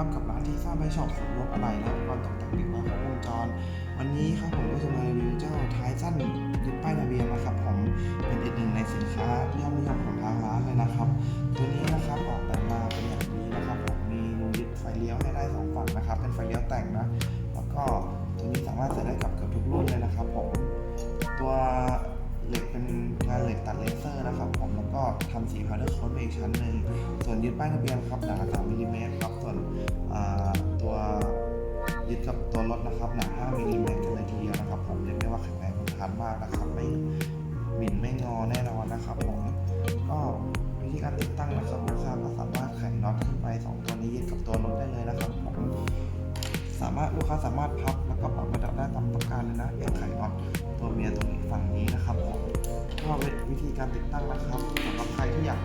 ับกับร้านที่สร้างไปช็อปสูงลบอะไรและอุปกรณ์ตกแต่งติดมาครบวงจร วันนี้ครับผมก็จะมารีวิวเจ้าท้ายสั้นยึดป้ายทะเบียนนะครับผมเป็นอีกหนึ่งในสินค้ายอดนิยมของทางร้านเลยนะครับ ตัวนี้นะครับออกแบบมาเป็นอย่างนี้นะครับผมมีรูยึดไฟเลี้ยวให้ได้สองฝั่งนะครับเป็นไฟเลี้ยวแต่งนะแล้วก็ตัวนี้สามารถใส่ได้กับเกือบทุกรุ่นเลยนะครับผมตัวเหล็กเป็นงานเหล็กตัดเลเซอร์นะครับผมแล้วก็ทำสีพาวเดอร์โค้ดไปอีกชั้นหนึ่งส่วนยึดป้ายทะเบียนครับหนา3มิลลิเมตรครับ ยึดกับตัวรถนะครับหนา5มิลลิเมตรกันเลยทีเดียวนะครับผมเรียกได้ว่าแข็งแรงทนทานมากนะครับ ไม่บินไม่งอแน่นอนนะครับผมก็วิธีการติดตั้งนะครับลูกค้าก็สามารถไขน็อตขึ้นไปสองตัวนี้ยึดกับตัวรถได้เลยนะครับผมสามารถลูกค้าสามารถพับแล้วก็ปรับระดับได้ตามต้องการเลยนะอย่างไขน็อตตัวเมียตรงนี้ฝั่งนี้นะครับผมก็เป็นวิธีการติดตั้งนะครับสำหรับใครที่อยาก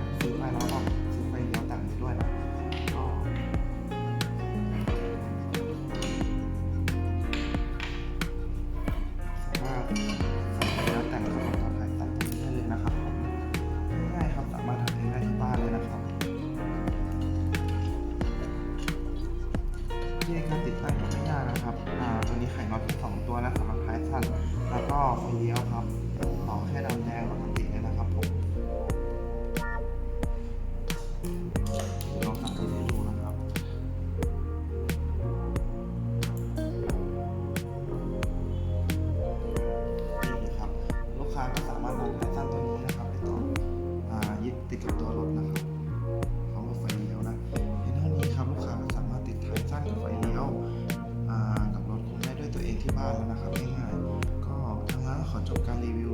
ติดกับตัวรถนะครับพร้อมกับไฟเลี้ยวนะเห็นเท่านี้ครับลูกค้าก็สามารถติดท้ายสั้นกับไฟเลี้ยวกับรถคุณได้ด้วยตัวเองที่บ้านแล้วนะครับง่ายๆก็ทางร้านขอจบการรีวิว